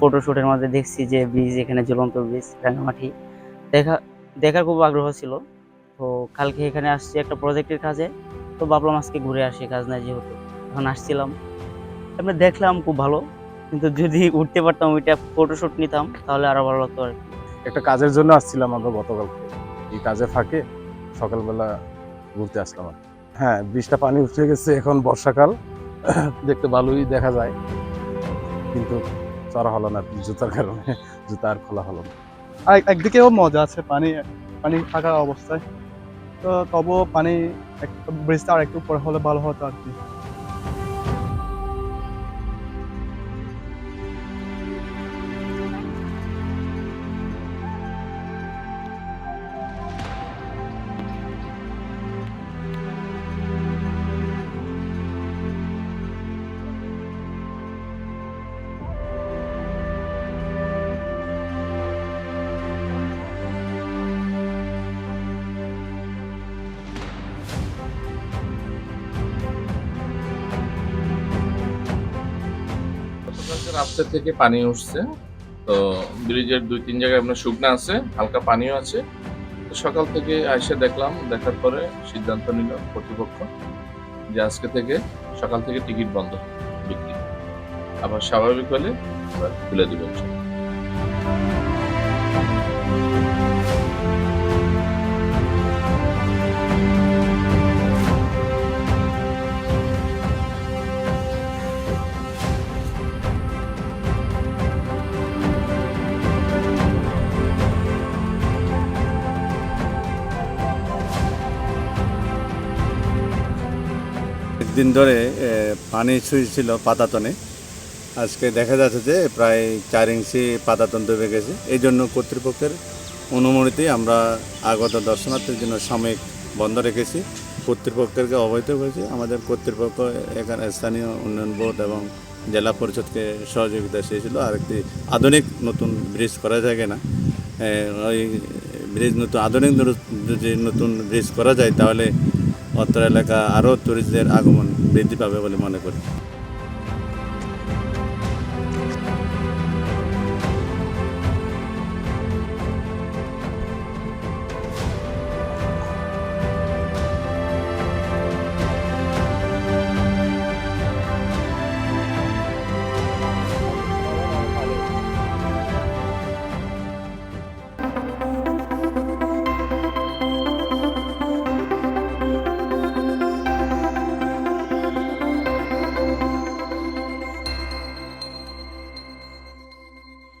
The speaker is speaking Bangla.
ফটোশুটের মধ্যে দেখছি যে ব্রিজ এখানে ঝুলন্ত ব্রিজ রাঙামাটি। দেখা, দেখার খুব আগ্রহ ছিল। তো কালকে এখানে আসছি একটা প্রজেক্টের কাজে। তো ভাবলাম আজকে ঘুরে আসি, কাজ নাই যেহেতু। এখন আসছিলাম। এমনি দেখলাম খুব ভালো। কিন্তু যদি উঠতে পারতাম, ওইটা ফটোশুট নিতাম, তাহলে আরও ভালো লাগতো আর একটা কাজের জন্য আসছিলাম আমরা গতকালকে। এই কাজে ফাঁকে সকালবেলা ঘুরতে আসলাম হ্যাঁ বৃষ্টিটা পানি উঠে গেছে এখন বর্ষাকাল। দেখতে ভালোই দেখা যায়। কিন্তু চড়া হলো না জুতার কারণে, জুতা আর খোলা হলো না। আর একদিকেও মজা আছে, পানি পানি থাকার অবস্থায়। তো তবুও পানি ব্রিজটা আর একটু পরে হলে ভালো হতো আর কি। রাস্তা থেকে পানি উঠছে। তো ব্রিজের দুই তিন জায়গায় আপনার শুকনা আছে, হালকা পানিও আছে। তো সকাল থেকে এসে দেখলাম, দেখার পরে সিদ্ধান্ত নিল কর্তৃপক্ষ যে আজকে থেকে সকাল থেকে টিকিট বন্ধ, বিক্রি। আবার স্বাভাবিক হলে খুলে দেবো। দিন ধরে পানি ছুঁয়েছিল পাতাতনে। আজকে দেখা যাচ্ছে যে প্রায় চার ইঞ্চি পাতাতন ডুবে গেছে। এই জন্য কর্তৃপক্ষের অনুমতিতে আমরা আগত দর্শনার্থীর জন্য সাময়িক বন্ধ রেখেছি। কর্তৃপক্ষকে অবহিত করেছি। আমাদের কর্তৃপক্ষ এখানে স্থানীয় উন্নয়ন বোর্ড এবং জেলা পরিষদকে সহযোগিতা চেয়েছিল। আর একটি আধুনিক নতুন ব্রিজ করা যায় এ, ওই ব্রিজ নতুন আধুনিক যদি নতুন ব্রিজ করা যায় তাহলে অত্র এলাকা আরও টুরিস্টদের আগমন বৃদ্ধি পাবে বলে মনে করি।